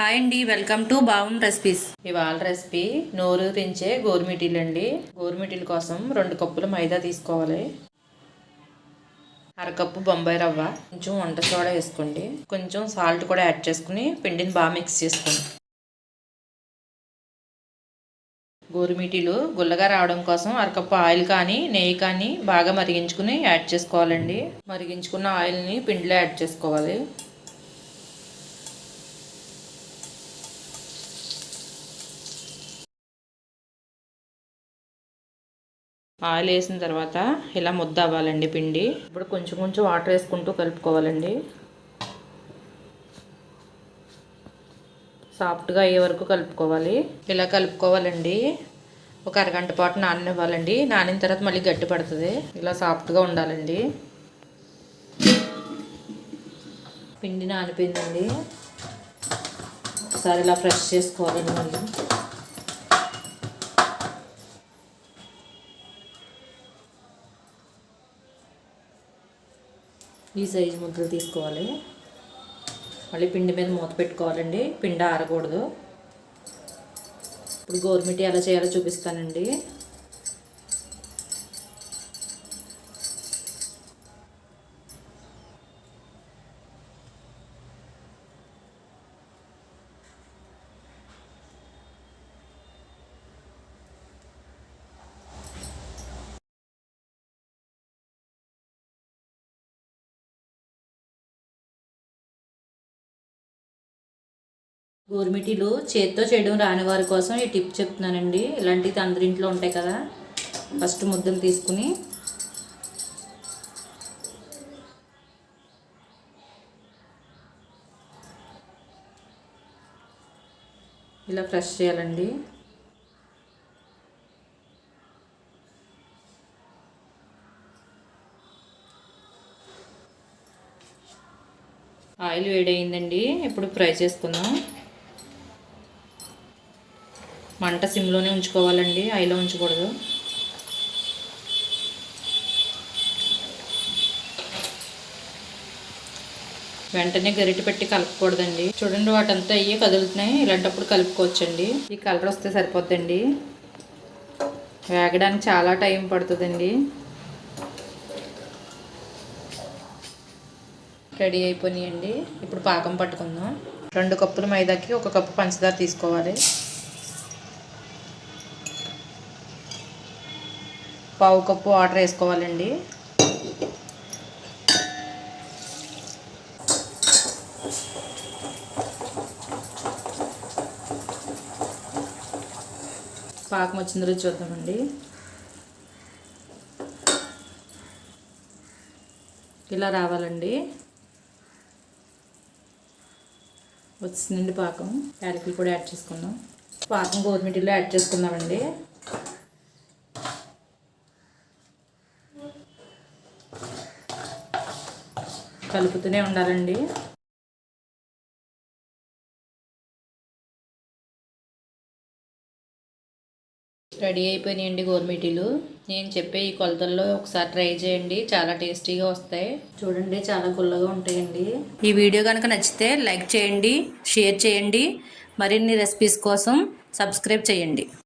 Hi అండి welcome to బాగున్ recipes. ఇవాళ రెసిపీ నోరు తెంచే గోరుమిటీలు అండి. గోరుమిటీల కోసం రెండు కప్పులు మైదా తీసుకోవాలి. అరకప్పు బొంబాయి రవ్వ కొంచెం వంట సోడా వేసుకోండి. కొంచెం సాల్ట్ కూడా యాడ్ చేసుకుని పిండిని బాగా మిక్స్ చేసుకోండి. గోరుమిటీలు గుల్లగా రావడం కోసం అరకప్పు ఆయిల్ కానీ నెయ్యి కానీ బాగా మరిగించుకుని యాడ్ చేసుకోవాలండి. మరిగించుకున్న ఆయిల్ని పిండిలో యాడ్ చేసుకోవాలి. ఆయిల్ వేసిన తర్వాత ఇలా ముద్ద అవ్వాలండి పిండి. ఇప్పుడు కొంచెం కొంచెం వాటర్ వేసుకుంటూ కలుపుకోవాలండి. సాఫ్ట్గా అయ్యే వరకు కలుపుకోవాలి. ఇలా కలుపుకోవాలండి. ఒక అరగంట పాటు నాననివ్వాలండి. నానిన తర్వాత మళ్ళీ గట్టి పడుతుంది. ఇలా సాఫ్ట్గా ఉండాలండి. పిండి నానిపోయిందండి. ఒకసారి ఇలా ఫ్రెష్ చేసుకోవాలండి మళ్ళీ. ఈ సైజు ముద్దలు తీసుకోవాలి. మళ్ళీ పిండి మీద మూత పెట్టుకోవాలండి. పిండి ఆరకూడదు. ఇప్పుడు గోరుమిటి ఎలా చేయాలో చూపిస్తానండి. గోరుమిటీలు చేత్తో చేయడం రాని వారి కోసం ఈ టిప్ చెప్తున్నానండి. ఇలాంటివి అందరి ఇంట్లో ఉంటాయి కదా. ఫస్ట్ ముద్దలు తీసుకుని ఇలా ఫ్రెష్ చేయాలండి. ఆయిల్ వేడయిందండి. ఇప్పుడు ఫ్రై చేసుకుందాం. మంట సిమ్లోనే ఉంచుకోవాలండి ఐలో ఉంచకూడదు. వెంటనే గరిటె పెట్టి కలపకూడదండి. చూడండి వాటంతా అయ్యి కదులుతున్నాయి ఇలాంటప్పుడు కలుపుకోవచ్చండి. ఈ కలర్ వస్తే సరిపోద్దండి. వేగడానికి చాలా టైం పడుతుందండి. రెడీ అయిపోయినాయండి. ఇప్పుడు పాకం పట్టుకుందాం. రెండు కప్పులు మైదాకి ఒక కప్పు పంచదార తీసుకోవాలి. పావు కప్పు వాటర్ వేసుకోవాలండి. పాకం వచ్చిన రోజు చూద్దామండి. ఇలా రావాలండి. వచ్చిందండి పాకం. యాలకులు కూడా యాడ్ చేసుకుందాం. పాకం గోధుమటిలో యాడ్ చేసుకుందామండి. కలుపుతూనే ఉండాలండి. రెడీ అయిపోయినాయండి గోర్మిటీలు నేను చెప్పే ఈ కొలతల్లో ఒకసారి ట్రై చేయండి చాలా టేస్టీగా వస్తాయి. చూడండి చాలా గుల్లగా ఉంటాయండి. ఈ వీడియో కనుక నచ్చితే లైక్ చేయండి షేర్ చేయండి. మరిన్ని రెసిపీస్ కోసం సబ్స్క్రైబ్ చేయండి.